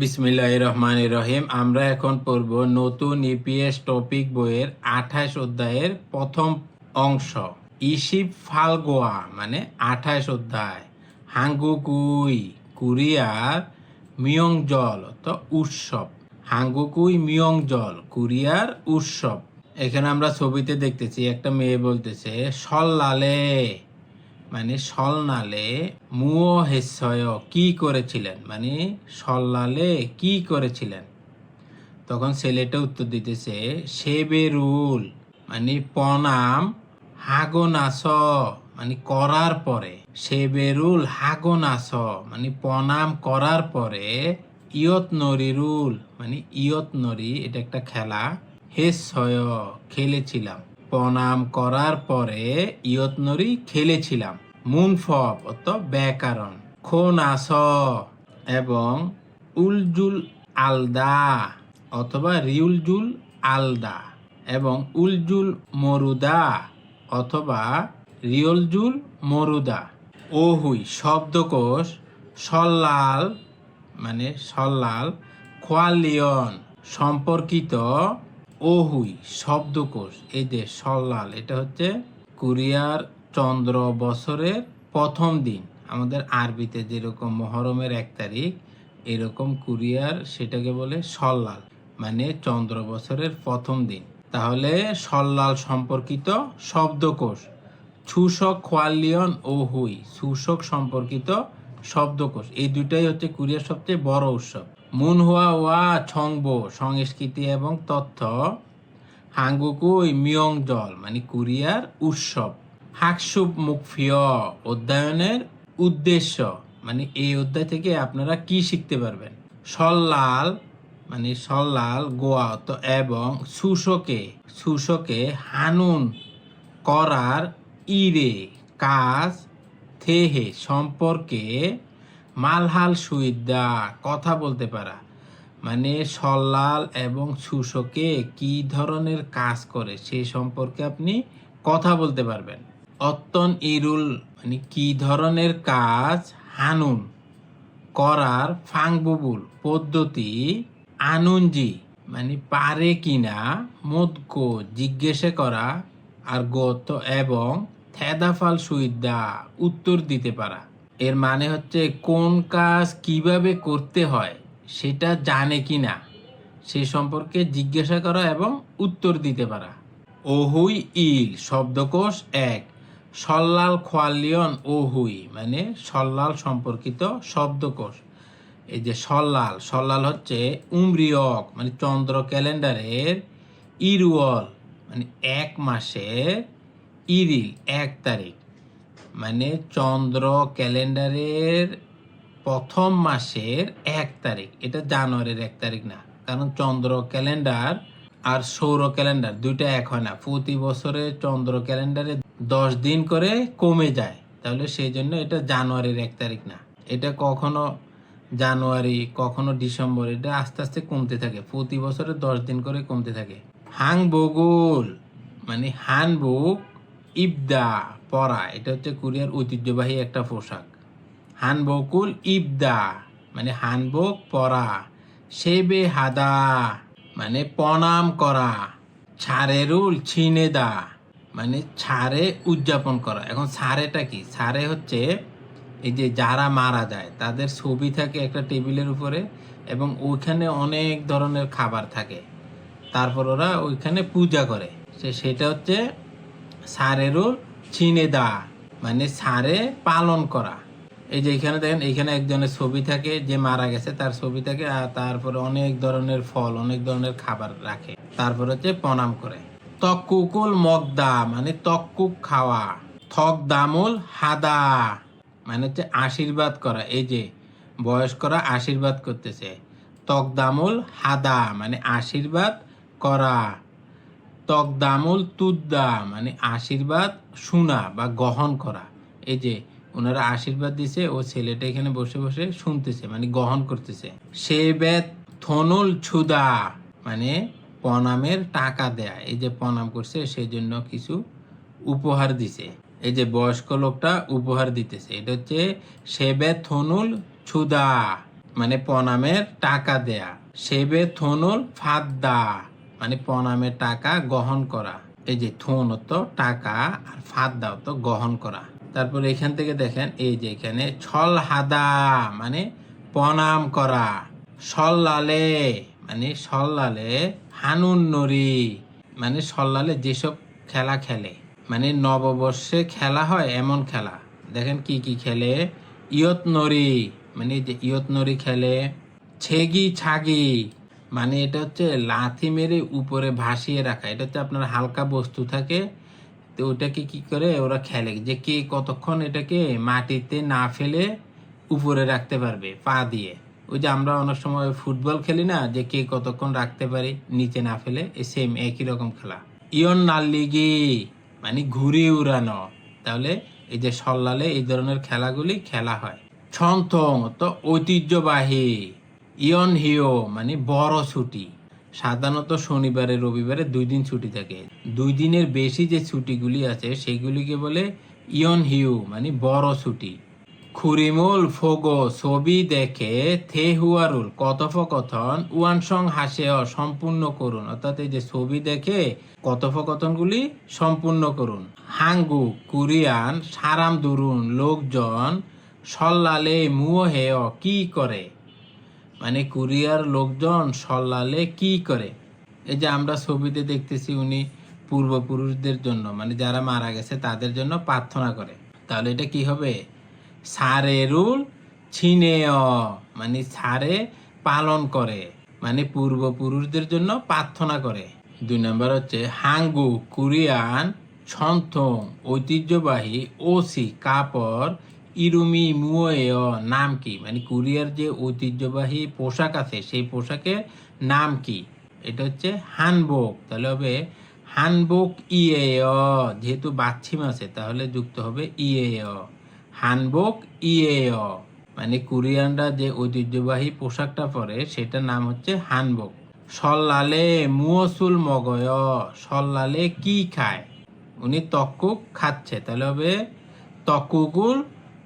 বিসমিল্লাহ রহমান রহিম আমরা এখন পড়ব নতুন ইপিএস টপিক বইয়ের আঠাশ অধ্যায়ের প্রথম অংশ। ইশিপ ফালগোয়া মানে আঠাশ অধ্যায়। হাঙ্গুকুই কুরিয়ার মিয়ং জল তো উৎসব। হাঙ্গুকুই মিয়ং জল কুরিয়ার উৎসব। এখানে আমরা ছবিতে দেখতেছি, একটা মেয়ে বলতেছে, সল্লালে। মানে সলনালে মুও হেসয় কি করেছিলেন? মানে সল্লালে কি করেছিলেন? তখন ছেলেটা উত্তর দিতেছে, সেবেরুল মানে পনাম হাগনাস মানে করার পরে সে সেবেরুল, হাগনাস মানে পনাম করার পরে ইয়ত নরিরুল মানে ইয়ত নরি এটা একটা খেলা, হেসয়, খেলেছিলাম। প্রণাম করার পরে ইয়তনরি খেলেছিলাম। মুনফব অত ব্যাকরণ। খোনাস এবং উলজুল আলদা অথবা রিউলজুল আলদা এবং উলজুল মরুদা অথবা রিয়লজুল মরুদা। ওহুই শব্দকোষ সল্লাল মানে সল্লাল খোয়ালিয়ন সম্পর্কিত ওহুই, শব্দকোষ, এই যে সল্লাল, এটা হচ্ছে কুরিয়ার চন্দ্র বছরের প্রথম দিন। আমাদের আরবিতে যেরকম মহরমের এক তারিখ, এরকম কুরিয়ার সেটাকে বলে সল্লাল মানে চন্দ্র বছরের প্রথম দিন। তাহলে সল্লাল সম্পর্কিত শব্দকোষ ছুসক খোয়ালিয়ন ও হুই সুশক সম্পর্কিত শব্দকোষ, এই দুটাই হচ্ছে কুরিয়ার সবচেয়ে বড় উৎসব। মুনহুয়া ওয়া ছংবো, সংস্কৃতি এবং তথ্য, হাঙ্গুকুই মিয়ং জল মানে কুরিয়ার উৎসব। হাকসুব মুখফিয় অধ্যয়নের উদ্দেশ্য মানে এই অধ্যায় থেকে আপনারা কি শিখতে পারবেন? সল্লাল মানে সল্লাল গোয়া তো এবং সুশকে সুশকে হানুন, করার ইরে, কাজ, থেহে, সম্পর্কে মালহাল সুইদা কথা বলতে পারা। মানে সল্লাল এবং সুশকে কি ধরনের কাজ করে সে সম্পর্কে আপনি কথা বলতে পারবেন। অত্তন ইরুল মানে কি ধরনের কাজ? হানুন, করার ফাংবুবুল, পদ্ধতি, আনুনজি মানে পারে কিনা মুদকো, জিজ্ঞেসে করা, আর গত এবং থেদাফাল সুইদা উত্তর দিতে পারা। এর মানে হচ্ছে কোন কাজ কীভাবে করতে হয় সেটা জানে কি না, সে সম্পর্কে জিজ্ঞাসা করা এবং উত্তর দিতে পারা। ওহুই ইল, শব্দকোষ এক। সল্লাল খোয়ালিয়ন ওহুই মানে সল্লাল সম্পর্কিত শব্দকোষ। এই যে সল্লাল সল্লাল হচ্ছে উমরিয়ক মানে চন্দ্র ক্যালেন্ডারের ইরুয়ল মানে এক মাসের ইরিল, এক তারিখ। মানে চন্দ্র ক্যালেন্ডারের প্রথম মাসের এক তারিখ। এটা জানুয়ারির এক তারিখ না, কারণ চন্দ্র ক্যালেন্ডার আর সৌর ক্যালেন্ডার দুইটা এক হয় না। প্রতি বছরে চন্দ্র ক্যালেন্ডারে দশ দিন করে কমে যায়, তাহলে সেই জন্য এটা জানুয়ারির এক তারিখ না। এটা কখনো জানুয়ারি, কখনো ডিসেম্বর, এটা আস্তে আস্তে কমতে থাকে। প্রতি বছরে দশ দিন করে কমতে থাকে। হাং বগুল মানে হানবুক ইবদা পরা এটা হচ্ছে কোরিয়ার ঐতিহ্যবাহী একটা পোশাক। হানবকুল ইবদা মানে হানবক পরা, সেবে হাদা মানে প্রণাম করা ছাড়েরুল ছিনেদা মানে ছাড়ে উদযাপন করা। এখন ছাড়েটা কি? ছাড়ে হচ্ছে এই যে যারা মারা যায়, তাদের ছবি থাকে একটা টেবিলের উপরে এবং ওইখানে অনেক ধরনের খাবার থাকে। তারপর ওরা ওইখানে পূজা করে। সে, সেটা হচ্ছে সারেরও চিনেদা মানে সারে পালন করা। এই যে এখানে দেখেন, এখানে একজনের ছবি থাকে, যে মারা গেছে তার ছবি থাকে, আর তারপরে অনেক ধরনের ফল, অনেক ধরনের খাবার রাখে। তারপর হচ্ছে প্রণাম করে। তক্কুকুল মগদা মানে তক্কুক খাওয়া। থক দামুল হাদা মানে হচ্ছে আশীর্বাদ করা। এই যে বয়স্করা আশীর্বাদ করতেছে। তকদামুল হাদা মানে আশীর্বাদ করা। তকদামুল তুদ্দা মানে আশীর্বাদ শোনা বা গ্রহণ করা। এই যে ওনারা আশীর্বাদ দিছে, ও ছেলেটা এখানে বসে বসে শুনতেছে মানে গ্রহণ করতেছে। সে বেত থনুল ছুদা মানে প্রণামের টাকা দেয়া। এই যে প্রণাম করছে সেই জন্য কিছু উপহার দিছে। এই যে বয়স্ক লোকটা উপহার দিতেছে। এটা হচ্ছে সেবে থনুল ছুদা মানে প্রণামের টাকা দেয়া। সেবে থনুল ফাদ্দা। মানে প্রণামের টাকা গ্রহণ করা। এই যে থন তো টাকা আর ফাদ্দা তো গ্রহণ করা। তারপর এখান থেকে দেখেন, এই যে এখানে ছল হাদা মানে প্রণাম করা। সল্লালে মানে সল্লালে হানুন নরি মানে সল্লালে যেসব খেলা খেলে। মানে নববর্ষে খেলা হয় এমন খেলা। দেখেন কি কি খেলে? ইয়ত নরি মানে যে ইয়ত নরি খেলে। ছেগি ছাগি মানে এটা হচ্ছে লাথি মেরে উপরে ভাসিয়ে রাখা। এটা হচ্ছে আপনার হালকা বস্তু থাকে, তো ওটাকে কি করে ওরা খেলে, যে কে কতক্ষণ এটাকে মাটিতে না ফেলে উপরে রাখতে পারবে, পা দিয়ে। ওই যে আমরা অনেক সময় ফুটবল খেলি না, যে কে কতক্ষণ রাখতে পারি নিচে না ফেলে সেম একই রকম খেলা। ইয়ন নাল্লিগি মানে ঘুরে উড়ানো। তাহলে এই যে সল্লালে এই ধরনের খেলাগুলি খেলা হয়। ছন্থং তো ঐতিহ্যবাহী। ইয়ন হিও মানে বড় ছুটি। সাধারণত শনিবারে, রবিবারে দুই দিন ছুটি থাকে। দুই দিনের বেশি যে ছুটিগুলি আছে, সেগুলিকে বলে ইয়ন হিউ মানে বড় ছুটি। খুরিমুল ফোগো, ছবি দেখে থেহুয়ারুল কথোপকথন ওয়ানসং হাসেও সম্পূর্ণ করুন। অর্থাৎ এই যে ছবি দেখে কথোপকথনগুলি সম্পূর্ণ করুন। হাঙ্গু, কুরিয়ান, সারাম দুরুন, লোকজন, সল্লালে মুও কি করে? মানে কুরিয়ার লোকজন সল্লালে কি করে? এই যে আমরা ছবিতে দেখতেছি উনি পূর্বপুরুষদের জন্য মানে যারা মারা গেছে তাদের জন্য প্রার্থনা করে। তাহলে এটা কি হবে? সারেরুল ছিনেয় মানে সারে পালন করে মানে পূর্বপুরুষদের জন্য প্রার্থনা করে। দুই নম্বর হচ্ছে, হাঙ্গু, কুরিয়ান, ছন্থং, ঐতিহ্যবাহী ওসি, কাপড় ইরুমি মুয়েয় নাম কি? মানে কোরিয়ার যে ঐতিহ্যবাহী পোশাক আছে, সেই পোশাকের নাম কি? এটা হচ্ছে হানবোক। তাহলে হবে হানবোক ইয়েয় যেহেতু বাচ্ছিম আছে, তাহলে যুক্ত হবে ইয়েয় হানবোক ইয়েয় মানে কোরিয়ানরা যে ঐতিহ্যবাহী পোশাকটা পরে, সেটার নাম হচ্ছে হানবোক। সল্লালে মুয়সুল মগয়, সল্লালে কি খায়? উনি তক্কুক খাচ্ছে, তাহলে হবে তক্কুকুল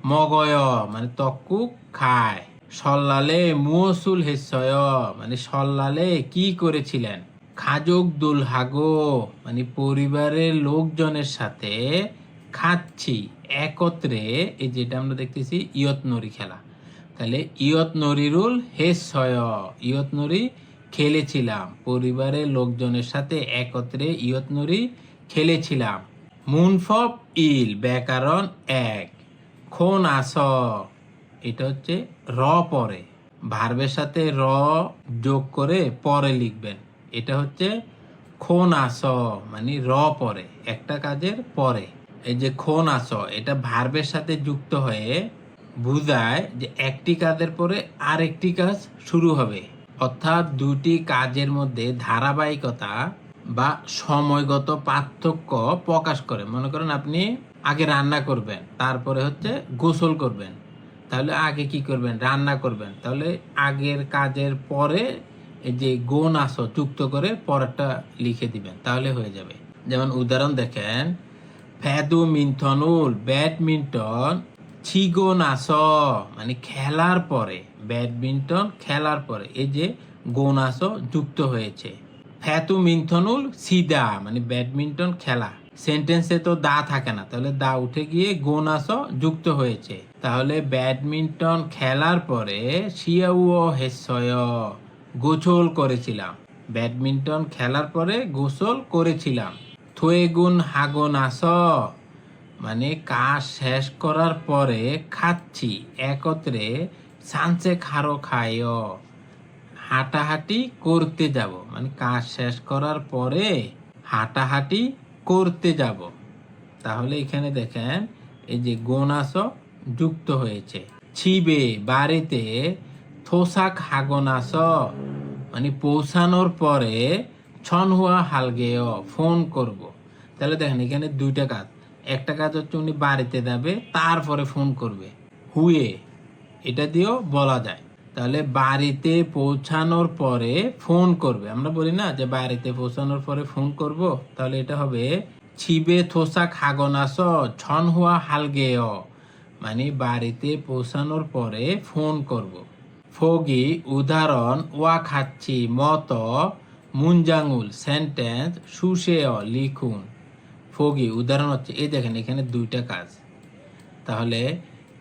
মগয় মানে তক্কুক খায়। সল্লালে মুয়সুল হেসয় মানে সল্লালে কি করেছিলেন? খাজক দুলহাগো মানে পরিবারের লোকজনের সাথে খাচ্ছি, একত্রে, এই যেটা আমরা দেখতেছি ইয়ত নরি খেলা। তাহলে ইয়ত নরিরুল হেসয় ইয়ত নরি খেলেছিলাম। পরিবারের লোকজনের সাথে একত্রে ইয়ত নরি খেলেছিলাম। মুনফব ইল, ব্যাকরণ এক। খন আস এটা হচ্ছে র পরে। ভার্বের সাথে র যোগ করে পরে লিখবেন। এটা হচ্ছে খন আস মানে র পরে, একটা কাজের পরে। এই যে খন আস এটা ভার্বের সাথে যুক্ত হয়ে বুঝায় যে একটি কাজের পরে আরেকটি কাজ শুরু হবে। অর্থাৎ দুটি কাজের মধ্যে ধারাবাহিকতা বা সময়গত পার্থক্য প্রকাশ করে। মনে করেন আপনি আগে রান্না করবেন, তারপরে হচ্ছে গোসল করবেন। তাহলে আগে কি করবেন? রান্না করবেন। তাহলে আগের কাজের পরে এই যে গোন আসো, যুক্ত করে পরেরটা লিখে দিবেন, তাহলে হয়ে যাবে। যেমন উদাহরণ দেখেন ফ্যাদু মিন্থনুল ব্যাডমিন্টন ছিগো নাস মানে খেলার পরে, ব্যাডমিন্টন খেলার পরে, এই যে গোনাস যুক্ত হয়েছে। ফ্যাতু মিন্থনুল সিদা মানে ব্যাডমিন্টন খেলা। সেন্টেন্সে তো দা থাকে না। তাহলে দা উঠে গিয়ে গোনাস যুক্ত হয়েছে। তাহলে ব্যাডমিন্টন খেলার পরে শিয়াউ হেসয় গোসল করেছিলাম। ব্যাডমিন্টন খেলার পরে গোসল করেছিলাম। থুয়েগুন হাগন আস। মানে কাজ শেষ করার পরে খাচ্ছি, একত্রে সানসে খারো খায়। হাঁটাহাঁটি করতে যাব। মানে কাজ শেষ করার পরে হাঁটাহাঁটি করতে যাব। তাহলে এখানে দেখেন, এই যে গোনাস যুক্ত হয়েছে। ছিবে বাড়িতে থোসাক হাগোনাস মানে পৌঁছানোর পরে ছনহুয়া হালগেয় ফোন করব। তাহলে দেখেন, এখানে দুইটা কাজ। একটা কাজ হচ্ছে উনি বাড়িতে যাবে, তারপরে ফোন করবে। হুয়ে, এটা দিয়েও বলা যায়। তাহলে বাড়িতে পৌঁছানোর পরে ফোন করবে। আমরা বলি না যে বাড়িতে পৌঁছানোর পরে ফোন করব। তাহলে এটা হবে, ছিবে থোসা খাগনাস ছন হুয়া হালগেয়। মানে বাড়িতে পৌঁছানোর পরে ফোন করব। ফগি, উদাহরণ, ওয়া খাচ্ছি, মত মুঞ্জাঙ্গুল সেন্টেন্স সুশেয় লিখুন। ফগি, উদাহরণ হচ্ছে, এই দেখেন এখানে দুইটা কাজ। তাহলে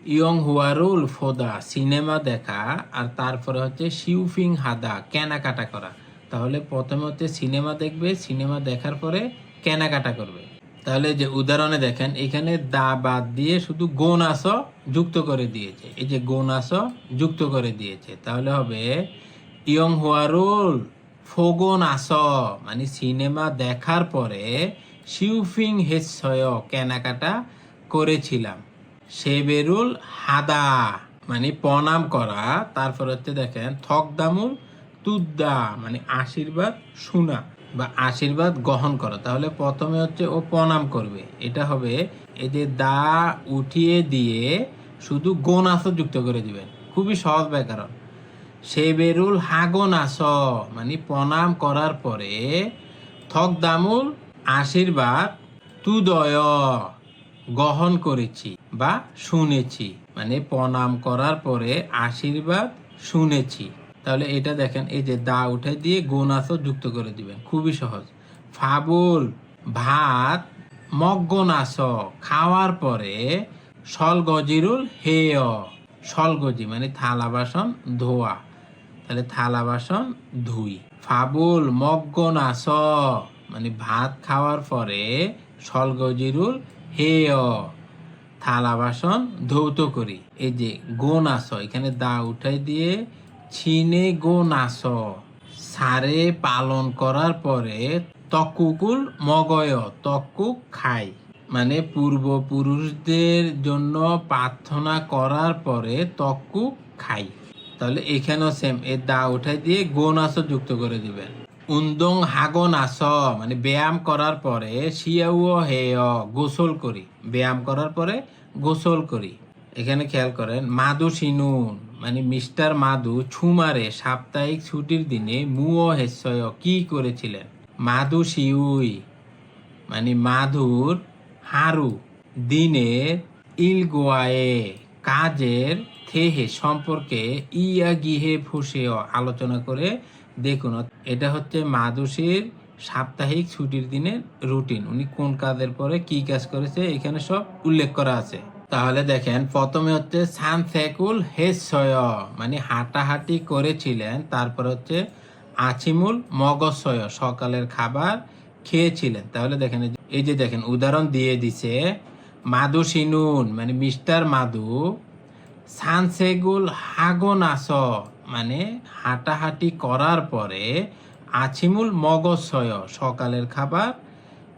ইয়ং হুয়ারুল ফোদা সিনেমা দেখা, আর তারপরে হচ্ছে শিউফিং হাদা কেনাকাটা করা। তাহলে প্রথমে হচ্ছে সিনেমা দেখবে সিনেমা দেখার পরে কেনাকাটা করবে। তাহলে যে উদাহরণে দেখেন, এখানে দা বাদ দিয়ে শুধু গোন আস যুক্ত করে দিয়েছে। এই যে গোন আস যুক্ত করে দিয়েছে। তাহলে হবে ইয়ং হুয়ারুল ফোগন আস মানে সিনেমা দেখার পরে শিউফিং হেসয় কেনাকাটা করেছিলাম। সেবেরুল হাদা মানে প্রণাম করা। তারপর হচ্ছে দেখেন থকদামুল তুদ্দা মানে আশীর্বাদ শোনা বা আশীর্বাদ গ্রহণ করা। তাহলে প্রথমে হচ্ছে ও প্রণাম করবে। এটা হবে এই যে দা উঠিয়ে দিয়ে শুধু গোনাস যুক্ত করে দিবেন। খুবই সহজ ব্যাকরণ সেবেরুল হাগন আস মানে প্রণাম করার পরে থকদামুল আশীর্বাদ তুদয় গ্রহণ করেছি। বা শুনেছি। মানে প্রণাম করার পরে আশীর্বাদ শুনেছি। তাহলে এটা দেখেন, এই যে দা উঠে দিয়ে গোনাসও যুক্ত করে দিবেন। খুবই সহজ। ফাবুল, ভাত মগ্গনাস খাওয়ার পরে সলগজিরুল হেয়। সলগজি মানে থালা বাসন ধোয়া। তাহলে থালা বাসন ধুই। ফাবুল মগ্গনাস মানে ভাত খাওয়ার পরে সলগজিরুল হেয়। থালা বাসন ধৌত করি। এই যে গো নাস এখানে দা উঠাই দিয়ে ছিনে গো নাস সারে পালন করার পরে তকুকুল মগয় তকুক খাই। মানে পূর্বপুরুষদের জন্য প্রার্থনা করার পরে তকুক খাই। তাহলে এখানেও সেম এ দা উঠাই দিয়ে গো নাস যুক্ত করে দিবেন। উন্দং হাগো নাস মানে ব্যায়াম করার পরে শিয়াও হেয়, গোসল করি। ব্যায়াম করার পরে গোসল করি। এখানে খেয়াল করেন, মাদু সিনুন মানে মিস্টার মাদু ছুমারে সাপ্তাহিক ছুটির দিনে মুও হেসয়, কি করেছিলেন? মাদু শিউই মানে মাধুর হারু দিনের ইলগোয়ায়ে কাজের থেহে সম্পর্কে ইয়া গিহে ফুসেও আলোচনা করে দেখুন, এটা হচ্ছে মাদুসির সাপ্তাহিক ছুটির দিনের রুটিন। উনি কোন কাজের পরে কি কাজ করেছে, এখানে সব উল্লেখ করা আছে। তাহলে দেখেন, প্রথমে হচ্ছে সানসেকুল হেসয় মানে হাঁটাহাঁটি করেছিলেন, তারপর হচ্ছে আছিমুল মগজসয় সকালের খাবার খেয়েছিলেন। তাহলে দেখেন, এই যে- দেখেন, উদাহরণ দিয়ে দিছে মাদু সিনুন মানে মিস্টার মাদু সানসেগুল হাগনাস মানে হাঁটাহাঁটি করার পরে আছিমুল মগজসয় সকালের খাবার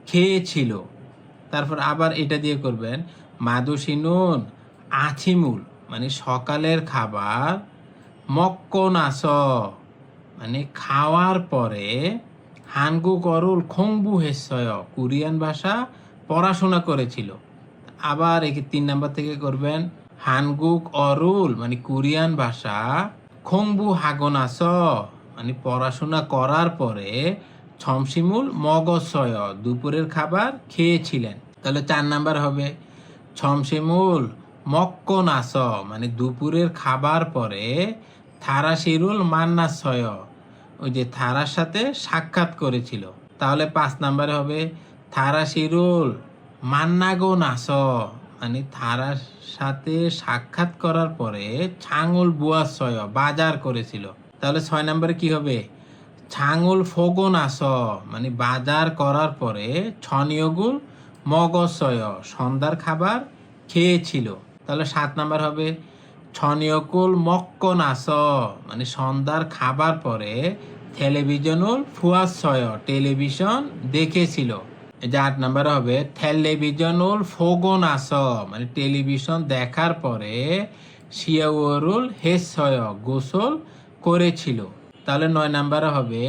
খেয়েছিল। তারপর আবার এটা দিয়ে করবেন মাদুসিনুন আছিমুল মানে সকালের খাবার মক্কনাস মানে খাওয়ার পরে হানগু করুল খংবু হেসয় কোরিয়ান ভাষা পড়াশোনা করেছিল। আবার একে তিন নাম্বার থেকে করবেন হানগুক অরুল মানে কোরিয়ান ভাষা খংবু হাগনাস। মানে পড়াশোনা করার পরে ছমসিমুল মগজসয়, দুপুরের খাবার খেয়েছিলেন। তাহলে চার নাম্বার হবে। ছমসিমুল মক্কনাস মানে দুপুরের খাবার পরে থারাশিরুল মান্নাসয় ওই যে থারার সাথে সাক্ষাৎ করেছিল। তাহলে পাঁচ নাম্বারে হবে। থারাশিরুল মান্নাগো নাস মানে থারার সাথে সাক্ষাৎ করার পরে ছাঙুল বুয়াশয় বাজার করেছিল। তাহলে ছয় নম্বরে কি হবে? ছাঙুল ফোগন আস মানে বাজার করার পরে ছনিয়গুল মগজয় সন্ধ্যার খাবার খেয়েছিল। তাহলে সাত নাম্বার হবে ছনিয়কুল মক্কন আস মানে সন্ধ্যার খাবার পরে টেলিভিশনুল ফুয়াশয় টেলিভিশন দেখেছিল। যে আট নাম্বার হবে টেলিভিশনুল ফোগন আস মানে টেলিভিশন দেখার পরে শিয়াউরুল হেসয় গোসল করেছিল। তাহলে নয় নাম্বারে হবে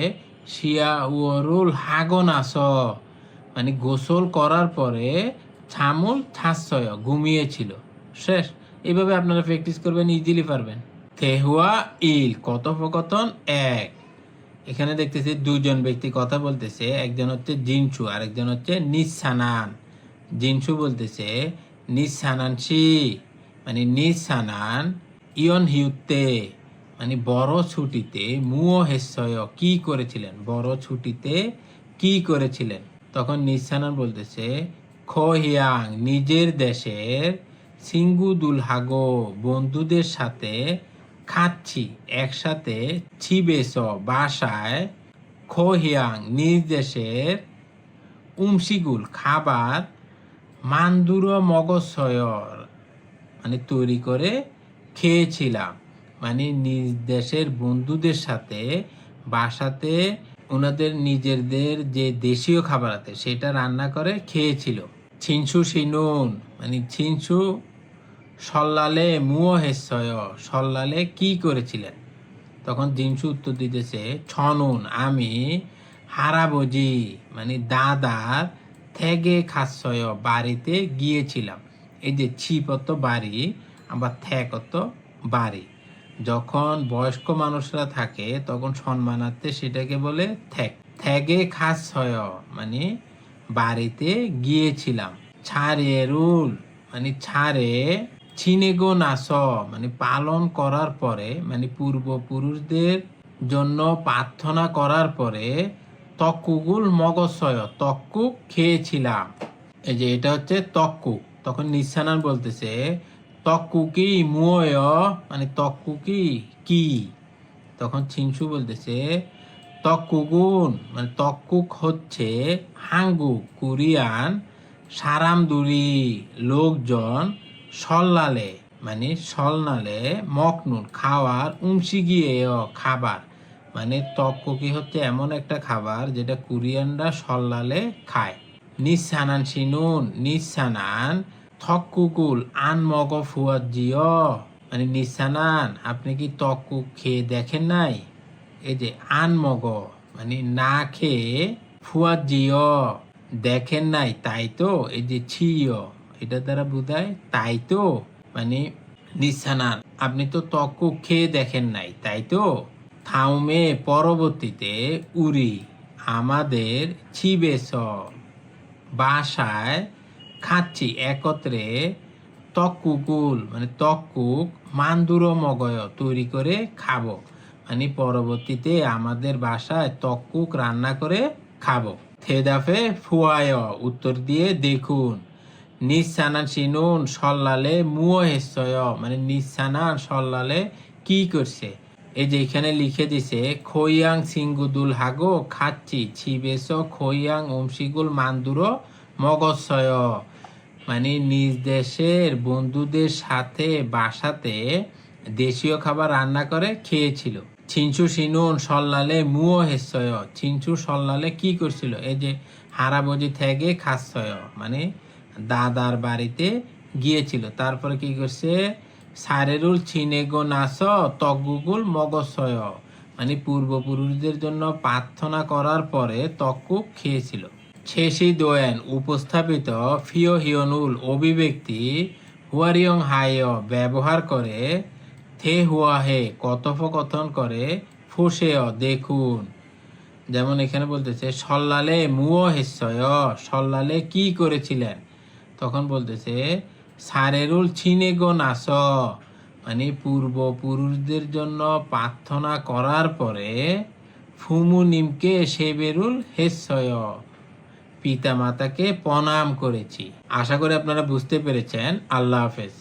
শিয়াউরুল হাগন আস মানে গোসল করার পরে ছামুল ছাঁচয় ঘুমিয়েছিল। শেষ। এইভাবে আপনারা প্র্যাকটিস করবেন ইজিলি পারবেন। তেহুয়া ইল, কথোপকথন এক। এখানে দেখতেছি দুজন ব্যক্তি কথা বলতেছে, একজন হচ্ছে জিনসু আর একজন হচ্ছে নিসানান। জিনসু বলতেছে, নিসানান সি মানে নিসানান ইয়ন হিউতে মানে বড় ছুটিতে মুও হেসয়, কি করেছিলেন? বড় ছুটিতে কি করেছিলেন? তখন নিসানান বলতেছে খহিয়াং নিজের দেশের সিঙ্গু দুলহাগো বন্ধুদের সাথে খাচ্ছি। একসাথে ছিবেস বাসায়, খোহিয়াং নিজ দেশের উমসিগুল খাবার, মান্দুর মগজয়র মানে তৈরি করে খেয়েছিলাম। মানে নিজ দেশের বন্ধুদের সাথে, বাসাতে ওনাদের নিজেদের যে দেশীয় খাবার আছে, সেটা রান্না করে খেয়েছিল। ছিনছু সিনুন মানে ছিনছু সল্লালে মুও হেসয় সল্লালে কি করেছিলেন? তখন জিনসু উত্তর দিতেছে, ছনুন, আমি হারাবজি মানে দাদার থেগে খাসয়, বাড়িতে গিয়েছিলাম। এই যে ছিপত বাড়ি, আবার থ্যাকত বাড়ি। যখন বয়স্ক মানুষরা থাকে, তখন সম্মানার্থে সেটাকে বলে থ্যাক থ্যাগে খাস হয় মানে বাড়িতে গিয়েছিলাম। ছাড়ে রুল মানে ছাড়ে ছিনেগো নাস মানে পালন করার পরে মানে পূর্বপুরুষদের জন্য প্রার্থনা করার পরে তক্কুগুল মগজয় তক্কু খেয়েছিলাম। এই যে এটা হচ্ছে তক্কু। তখন নিঃসানান বলতেছে, তক্কু কি মুয়? মানে তক্কু কি কি? তখন ছিংসু বলতেছে তক্কুগুন মানে তক্কুক হচ্ছে হাঙ্গু, কোরিয়ান সারামদুরি লোকজন সল্লালে মানে সলনালে মকনুন খাওয়ার উমসি গিয়ে খাবার। মানে তক্কুকি হচ্ছে এমন একটা খাবার যেটা কোরিয়ানরা সল্লালে খায়। নিসানান সিনুন, নিসানান আন মগ ফুয়াত জিও মানে নিসানান, আপনি কি তক্কু খেয়ে দেখেন নাই? এই যে আন মগ মানে না খেয়ে ফুয়াত জিও দেখেন নাই, তাই তো? এই যে ছিও এটা দ্বারা বোঝায় তাই তো? মানে নিসানান আপনি তো তক্কু খেয়ে দেখেন নাই, তাই তো? থাউমে পরবর্তীতে উরি, আমাদের ছিবেস বাসায় খাচ্ছি একত্রে তক্কুকুল মানে তক্কুক মান্দুর মগয় তৈরি করে খাব। মানে পরবর্তীতে আমাদের বাসায় তক্কুক রান্না করে খাব। থেদাফে ফুয়ায়, উত্তর দিয়ে দেখুন। নিসানান সিনুন সল্লালে মুও হেসয় মানে নিসানান সল্লালে কি করছে? এই যে এখানে লিখে দিছে, খৈয়াং সিঙ্গুদুল হাগো খাচ্ছি, ছিবেস খৈয়াং অমসিগুল মান্দুরো মগজয় মানে নিজ দেশের বন্ধুদের সাথে, বাসাতে দেশীয় খাবার রান্না করে খেয়েছিল। ছিনছু সিনুন সল্লালে মুও হেসয় ছিনছু সল্লালে কি করছিল? এই যে হারাবজি থেকে খাসয় মানে দাদার বাড়িতে গিয়েছিল। তারপরে কি করছে? সারেরুল ছিনেগো নাস তগুগুল মগসয়। মানে পূর্বপুরুষদের জন্য প্রার্থনা করার পরে তক্কু খেয়েছিল। শেষি দোয়েন উপস্থাপিত ফিও হিয়নুল অভিব্যক্তি, হুয়ারিয়ং হায় ব্যবহার করে, থে হুয়া হে কথোপকথন করে ফুসেয় দেখুন। যেমন এখানে বলতেছে, সল্লালে মুও হেসয়, সল্লালে কি করেছিলেন? তখন বলতেছে সারেরুল ছিনেগো নাস। মানে পূর্বপুরুষদের জন্য প্রার্থনা করার পরে ফুমু নিমকে সেবেরুল হেসয়। পিতা মাতাকে প্রণাম করেছি। আশা করি আপনারা বুঝতে পেরেছেন। আল্লাহ হাফেজ।